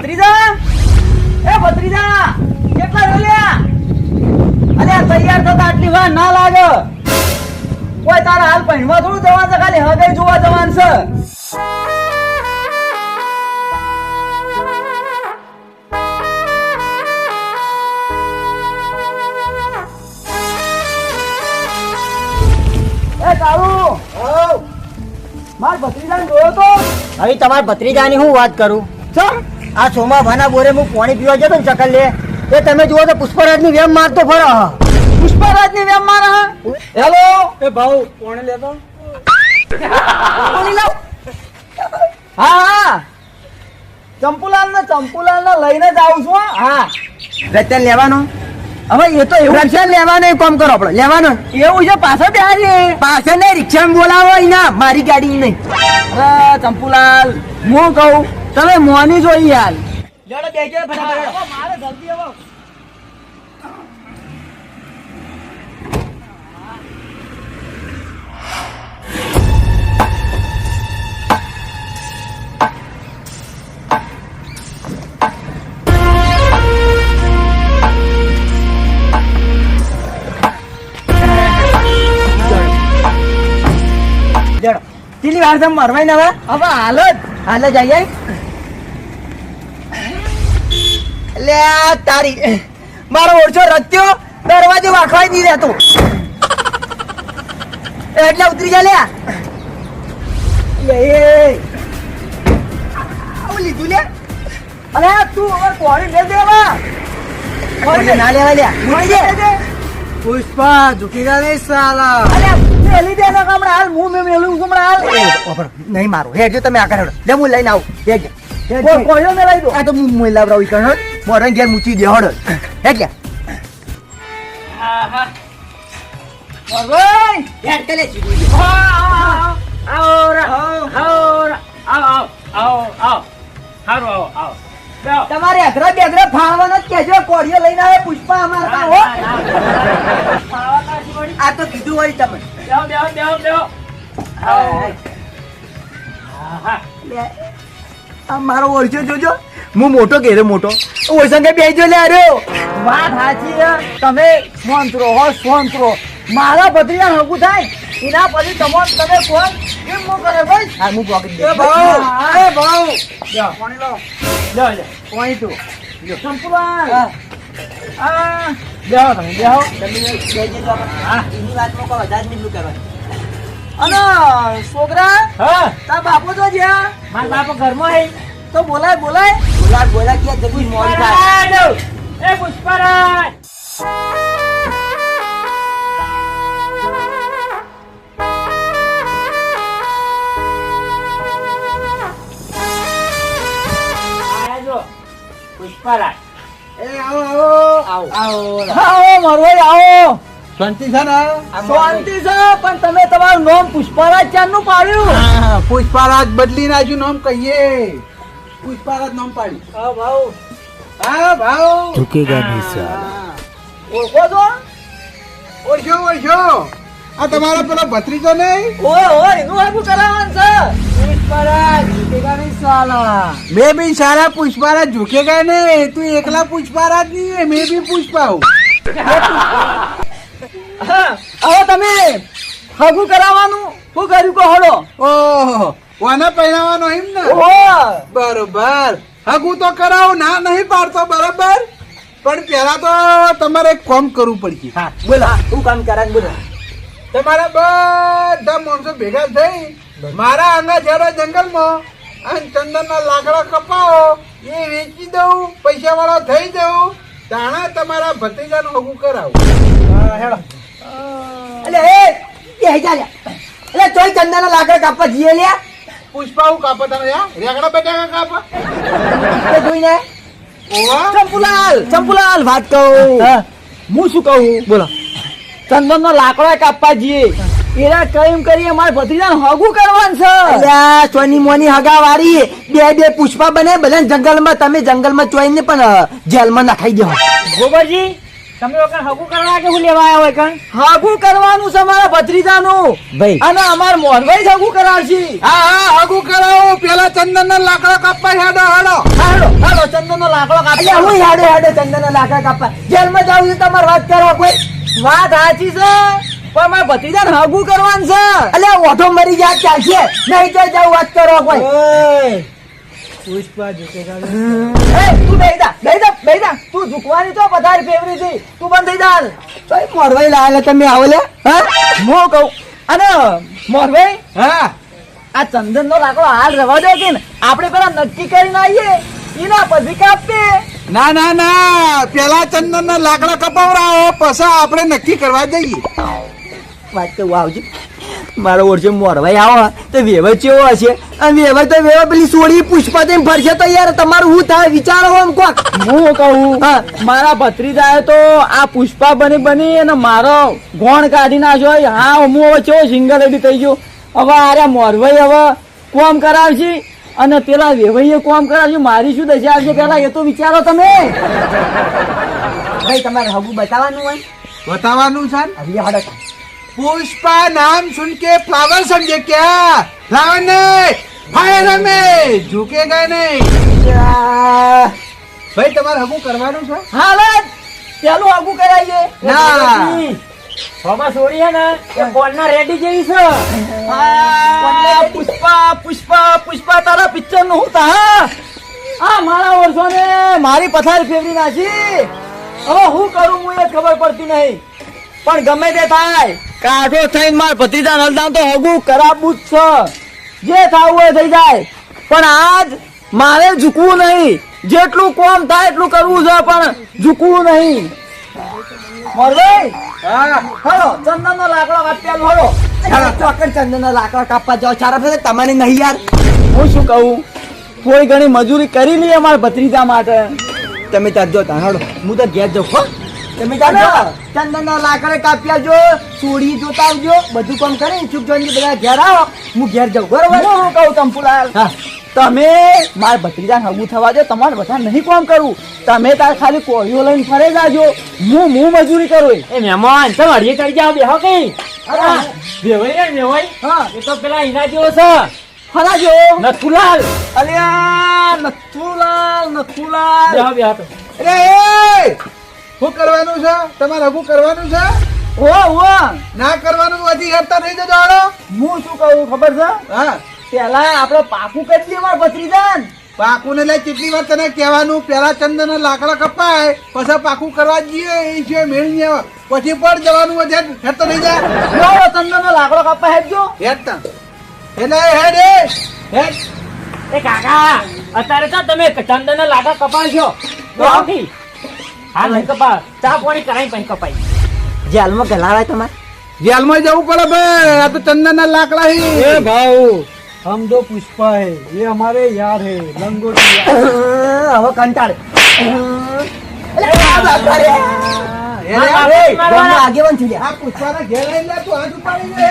ભત્રીજા? એ ભત્રીજા કેટલા વેલ્યા? અરે તૈયાર થતા આટલી વાર ના લાગે. કોઈ તારા હાલ પહેણવા થોડું જવાનું છે ખાલી હગાઈ જોવા જવાનું છે. માર ભત્રીજાને જોયો તો? હવે તમારા ભત્રીજાની હું વાત કરું? આ સોમા ભાના બોરે હું પાણી પીવા જતો ને ચકલ લે. એ તમે જુઓ તો પુષ્પરાજની વેમ મારતો ફરો. પુષ્પરાજની વેમ મારા હેલો? એ ભાઉ કોણે લેતો? પાણી લાવ. હા હા. ચંપુલાલ ને ચંપુલાલ ને લઈને જ આવું છું હા. રતન લેવાનો? હવે એ તો એવું રતન લેવાનો એ કામ કરો આપણે. લેવાનો? એવું છે પાછળ બેહારી પાછળ ને રિક્ષામાં બોલાવો અહીંયા મારી ગાડી નહીં. ચંપુલાલ. હું કહું તમે મોની જોઈ યાર લેડો બેસજો ફટાફટ. મારે જલ્દી કેટલી વાર તમે મરવાઈ ને હવે? હવે હાલ જ. હાલે જઈએ લે તારી. મારો ઓળછો રત્યો દરવાજો વાખવાય નહીં રહેતો. એટલે ઉતરી જા લે લે એ. આવું લીધું લે. અરે તું હવે કોણી લે દેવા. મને ના લેવા લે કોણી લે. દે પુષ્પા ઝૂકેગા નહીં સાલા. અરે મેલી દે ને હમણાં હાલ હું મેં મેલું છું હમણાં હાલ. નહીં મારું હેડજો તમે આગળ હેડો. લે હું લઈને આવું. હેડજો. કોઈ કોણીઓ ને લઈ દો? આ તો હું મોઈ લાવરાવું ઈ કણ મોરન ઘેર મૂકી દે હડો. હેડ લે ભાઈ હેડ કે લે આવો રે આવો. રે આવો આવો આવો સારું આવો આવો. તમારે અઘરા બેઘરા ફાળવાનો જ કેજો કોળીઓ લઈને આવે પુષ્પા અમારા હો. આ તો કીધું હોય તમે. બેહો આ મારો ઓળખ્યો જોજો. હું મોટો ઘેરે મોટો? ઓળસંગે કે બેજો લે આર્યો. વાત સાચી છે. તમે સ્વતંત્રો હો સ્વતંત્રો મારા ભત્રીજા હગું થાય. એના પછી તમો તમે કોણ? કેમ મો કરે ભાઈ? હા હું પોકેટ દે એ ભાવ હા. એ ભાવ લ્યો, પાણી લાવો. લ્યો લ્યો. પાણી તું. લ્યો, સંપૂર્ણ. હા. આ, બેહો તમે, બેહો. હા. એની વાતમાં કોઈ વધારે નહીં કરવા અને છોકરા હા. તાર બાપુ તો જ્યાં. મારા બાપો ઘરમાં હે. તો બોલાય બોલાય. બોલા બોલા કે જગું મોડી થાય એ પુષ્પરાજ. પુષ્પરાજ. એ આવો આવો. આવો. આવો. શાંતિ છે ને? શાંતિ છે પણ તમે તમારું નામ પુષ્પરાજ ચાંદનું પાડ્યું? હા, પુષ્પારાજ બદલી નાખ્યું નામ કહીએ. પુષ્પારાજ નામ પાડ્યું. હા ભાઉ હા ભાવ. ઝુકેગા ઓળખો છો? ઓળખ્યો ઓળખ્યો. આ તમારો પેલો ભત્રીજો નહીં? ઓય ઓય એનું આગું કરાવવાનું છે. પુષ્પરાજ જીતેગા નહીં સાલા. મેં બી સારા પુષ્પારાજ ઝૂકેગા ને તું એકલા પુષ્પારાજ નહીં મેં બી પુષ્પાઉ હવે તમે હગું કરાવવાનું? શું કર્યું કહો હળો ઓહો વાના પહેરાવાનો એમ ને? બરોબર. હગું તો કરાવ ના નહીં પાડતો બરોબર? પણ પેલા તો તમારે એક કામ કરવું પડશે. હા બોલો. હું કામ કરાવ બોલો. તમારે બધા માણસો ભેગા થઈ મારા આંગા જરા જંગલમાં અને ચંદનના લાકડા કપાવો એ વેચી દઉં પૈસા વાળા થઈ જવું તાણા તમારા ભત્રીજાનું હગું કરાવું. હેડો. એટલે હે એ જા લે એટલે ચોઈ ચંદાના લાકડા કાપવા જઈએ લે પુષ્પા હું કાપો તમે યા રેગડા બટાકા કાપા? જોઈને ઓવા ચંપુલાલ ચંપુલાલ વાત કહું. હા. હું શું કહું? બોલો. ચંદન નો લાકડો કાપવા જઈએ. એના કઈમ કરી અમારે ભત્રીજા હગું કરવાનું છે. અલ્યા સોની મોની હગા વાળી બે બે પુષ્પા બને બધા જંગલમાં તમે જંગલમાં ચોઈને પણ અ, જેલમાં નખાઈ દો. ગોબરજી તમે વખત હગું કરવા કે હું લેવા આવ્યો હોય કણ હાગું કરવાનું છે મારા ભત્રીજાનું. ભાઈ. અને અમાર મોહનભાઈ જ કરાવશે. હા હા હગું કરાવો. પેલા ચંદન ના લાકડા કાપવા હેડો હેડો. હેડો હાલો ચંદનનો લાકડો કાપી એટલે હું હાડે ચંદન ચંદનના લાકડા કાપવા. જેલમાં જાવ છે તમારે વાત કરવા કોઈ? વાત સાચી છે પણ મારા ભત્રીજાને હગું કરવાનું છે. એટલે ઓઠો મરી ગયા છે? નહીં તો જાવ વાત કરો કોઈ. પુષ્પા તું જા તું ઝુકવાની તો વધારે ફેવરી છે તું બંધ થઈ જા. કઈ મોરવાઈ લાયેલા તમે આવો લે. હા? હું કહું. અને મોરભાઈ હા. આ ચંદનનો લાકડો હાલ રવા દો કે આપણે પેલા નક્કી કરીને આવીએ. એના પછી કાપીએ ના ના ના. પેલા ચંદન ના લાકડા કપાવરાવો પછી આપણે નક્કી કરવા જઈએ. વાત તો આવજો મારો ઓળશે મોરવાઈ આવો તો વેવર ચેવો હશે? અને વેવર તો વેવર પેલી સોડી પુષ્પા તેમ ફરશે તો યાર તમારું શું થાય? વિચારો એમ કોક. હું કહું? હા. મારા ભત્રીજાએ તો આ પુષ્પા બની બની અને મારો ગોણ કાઢી નાખ્યો. હા હું હવે ચેવો સિંગલ એડી થઈ ગયો. હવે આરે મોરભાઈ હવે કોમ કરાવશે? અને પેલા વેવાઈએ કોમ કરાવ્યું મારી શું દશા આવશે? પેલા એ તો વિચારો તમે. ભાઈ તમારે હગું બતાવવાનું હોય? બતાવવાનું છે? હવે હડક પુષ્પા નામ સુન કે ફ્લાવર સમજે ક્યા? ફ્લાવર ને ફાયર મે ઝૂકે ગયે નહીં. ભાઈ તમારે હગું કરવાનું છે? હા પેલું હગું કરાવીએ. ના. હવા છોડી હે ને એ કોણના રેડી જેવી છે. હા પુષ્પા પુષ્પા પુષ્પા તારા પિક્ચરનું હું તા આ મારા વર્ષો ને મારી પથારી ફેરવી નાખી. હવે હું કરું હું એ ખબર પડતી નહીં. પણ ગમે તે થાય. કાઢો થઈને માર ભત્રીજા નલદાન તો હગું કરાવવું જ છે. જે થવું હોય થઈ જાય. પણ આજ મારે ઝૂકવું નહીં. જેટલું કોમ થાય એટલું કરવું છે પણ ઝૂકવું નહીં. મોરભાઈ હા. હલો ચંદન નો લાકડો ચોકડ ચંદનના લાકડા કાપવા જાઓ સારા ફેરે તમારે નહીં યાર. હું શું કહું? થોડી ઘણી મજૂરી કરી લઈએ મારા ભત્રીજા માટે. તમે ત્યાં જો ત્યાં હું તો ઘેર જાઉં હો. તમે ત્યાં ચંદન ચંદનના લાકડા કાપ્યા જો સોડી જોતા આવજો બધું કામ કરી ચૂક જોઈને બધા ઘેર આવો. હું ઘેર જાઉં બરોબર? હું કહું ચંપુલાલ હા. તમે મારા ભત્રીજા હગું થવા દો તમારે બધા નહીં કામ કરવું. તમે તાર ખાલી કોળીઓ લઈને ફરે જાજો. હું હું મજૂરી કરું એ મહેમાન તમે અડીએ ચડી જાઓ બેહો કઈ? હા. વેવાઈ ને વેવાઈ હા. એ તો પેલા ઈના જેવો છે. ફરા જો નથુલાલ. અલ્યા નથુલાલ નથુલાલ. બેહો બેહો તો. અરે એ! શું કરવાનું છે? તમારે હગું કરવાનું છે? ઓ ઓ ના કરવાનું હજી હેરતા થઈ જજો હું શું કહું ખબર છે? હા. પેલા આપડે પાકું કેટલી વાર પથરી જાય પાકું ને લઈ કેટલી વાર તને કહેવાનું? પેલા ચંદન ના લાકડા કપાય પછી પાકું કરવા જઈએ એ છે મેળવી આવે. પછી પણ જવાનું હોય હેડ હેડતો નહીં જાય. લો ચંદનનો લાકડો કાપવા હેડજો હેડતા એટલે હેડ એ. હેડ. એ કાકા અત્યારે તો તમે ચંદન લાકડા કપાડશો હા? નહીં કપા ચા પાણી કરાઈ પછી કપાઈ જેલમાં ગલાવાય તમારે? જેલમાં જવું પડે ભાઈ આ તો ચંદન ના લાકડા હે. भाऊ हम दो पुष्पा है ये हमारे यार है लंगोटी હવે કંટાળ અરે, ગામમાં આગેવાન થઈ ગયા આ પુષ્પાના ઘેર લઈને લે, તું હાથ ઉપાડી લે.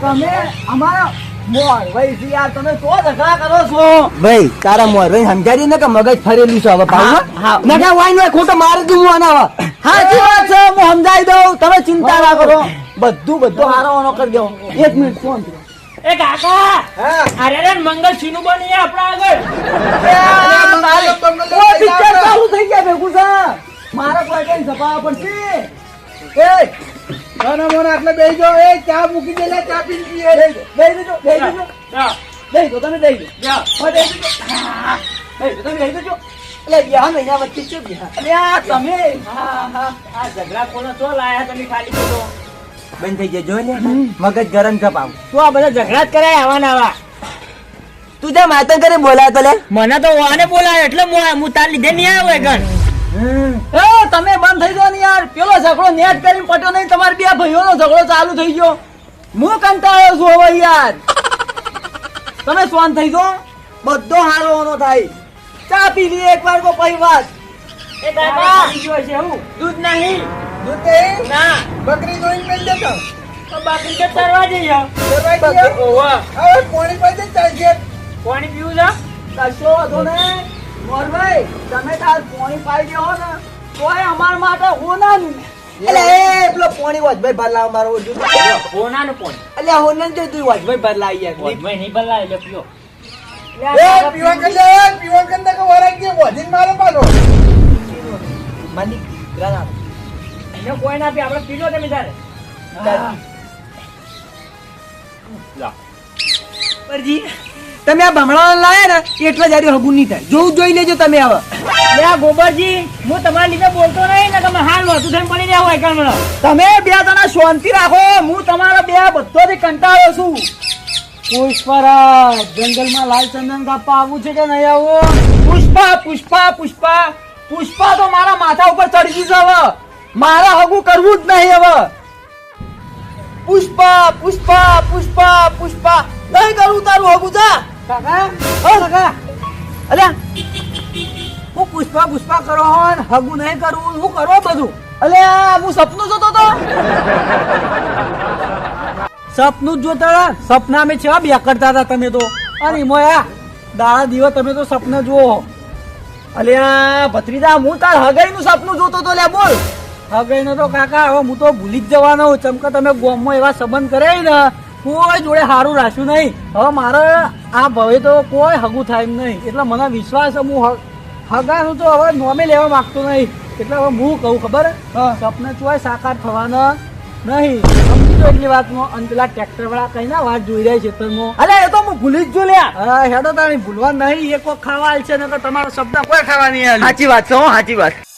તમે અમારા મોરભાઈ થી યાર તમે તો ઝઘડા કરો છો ભાઈ તારા મોર ભાઈ સમજાડી ને કે મગજ ફરેલું છે હવે હા, હા. પાઉં નકા વાઈ નો ખોટો મારે જ હું આના હવે સાચી વાત છે હું સમજાઈ દઉં તમે ચિંતા ના કરો બધું બધું હારવાનો કરી દો. એક મિનિટ ફોન એ કાકા! હા. અરે રે મંગલ છીનું બની આપણા આગળ. પિક્ચર ચાલુ થઈ ગયા ભેગું છે. મારે કોઈ સભા પડશે એ, નાના મોના આટલે બેહી જો એ, ચા મૂકી દે લે, ચા પીને એ. બેહી દેજો બેહી દેજો બેહી દો તમે બેહી દો. હા, બેહી દેજો બેહી દો તમે બેહી દેજો એટલે બ્યાહ મહિના વચ્ચે શું બ્યાહ અરે આ તમે? હા હા આ ઝઘડા કોનો તો લાયા તમે ખાલી બોલો બંધ થઈ જાય જોઈ લે મગજ ગરમ કપાવ તું આ બધા ઝઘડા જ કરાય આવા નાવા તું જા માતા કરે બોલાય તો લે. મને તો વાને બોલાય એટલે હું હું તાર લીધે નહીં આવ્યો ગણ તમે બંધ થઈ જાવ ને યાર. પેલો ઝઘડો નેટ કરીને પટ્યો નહીં તમારે બે ભાઈઓનો ઝઘડો ચાલુ થઈ ગયો. હું કંટાળ્યો છું હવે યાર. તમે સ્વાન થઈ ગયો બધો હારવાનો થાય. ચા પી લઈએ એક વાર કો પછી વાત. એ હું. દૂધ નહીં. ના. બકરી મેલ દેતો. તો બાકી તો ચરવા જઈએ દરવાઈ ગયા. ઓવા હવે પોણી પાસે ચાલશે. પાણી પીવું છે? કશો વાંધો નહીં. મોરભાઈ તમે તાર પોણી પાઈ દેવો ને તોય અમાર માટે એટલે એ પેલો પોણી વજભાઈ ભર લાવ મારો ઓછું પોનાનું પોણ. એટલે હોના તો તું વાજભાઈ ભર લાવી યાર વોજમાં નહીં બદલાય એટલે પીઓ. પીવા કંદે પીવા કંદે કે વરાઈ ગયો વધીને મારે પાછો. ગ્રાના એને કોઈ ના પી આપણે પીલો તમે તારે. પરજી તમે આ ભમણા લાયા ને એટલે જ આર્યું હગું નહીં થાય. જોવું જોઈ લેજો તમે હવે આ ગોબરજી હું તમારી લીધે બોલતો નહીં ને તમે હાલ નહોતું થઈને પડી રહ્યા હોય તમે બે જણા શાંતિ રાખો હું તમારા બે બધોથી કંટાળો છું. પુષ્પરા જંગલમાં લાલ ચંદન કાપવા આવું છે કે નહીં આવું? પુષ્પા પુષ્પા પુષ્પા. પુષ્પા તો મારા માથા ઉપર ચડી ગયું છે હવે. મારે હગું કરવું જ નહીં હવે. પુષ્પા પુષ્પા પુષ્પા પુષ્પા. નહીં કરું તારું હગું જા. કાકા કાકા. અલ્યા હું પુષ્પા પુષ્પા કરો હો ને હગું નહીં કરવું હું કરો બધું. અલ્યા હું સપનું જોતો તો. સપનું જ જોતા સપના મેં છે બે કરતા હતા તમે તો. અને મોયા દાડા દિવસ તમે તો સપના જુઓ. અલ્યા ભત્રીજા હું તાર હગાઈ નું સપનું જોતો તો લે બોલ. હવે તો કાકા હવે હું તો ભૂલી જ જવાનો ચમકે તમે ગોમમાં એવા સંબંધ કરે ને કોઈ જોડે સારું રાખ્યું નહીં. હવે મારે આ ભવે તો કોઈ હગું થાય એમ નહીં. એટલે મને વિશ્વાસ હું હગાનું તો હવે નોમે લેવા માંગતો નહીં. એટલે હવે હું કહું ખબર? સપને ચોય સાકાર થવાના નહીં. સમજી એટલી વાતમાં અને પેલા ટ્રેક્ટર વાળા કઈ ના વાત જોઈ રહ્યા ખેતરમાં. અરે એ તો હું ભૂલી જ જો લ્યા. હા હેડો તારી ભૂલવા નહીં. એક વખત ખાવા છે ને તમારો શબ્દ કોઈ ખાવાની સાચી વાત છે હો સાચી વાત.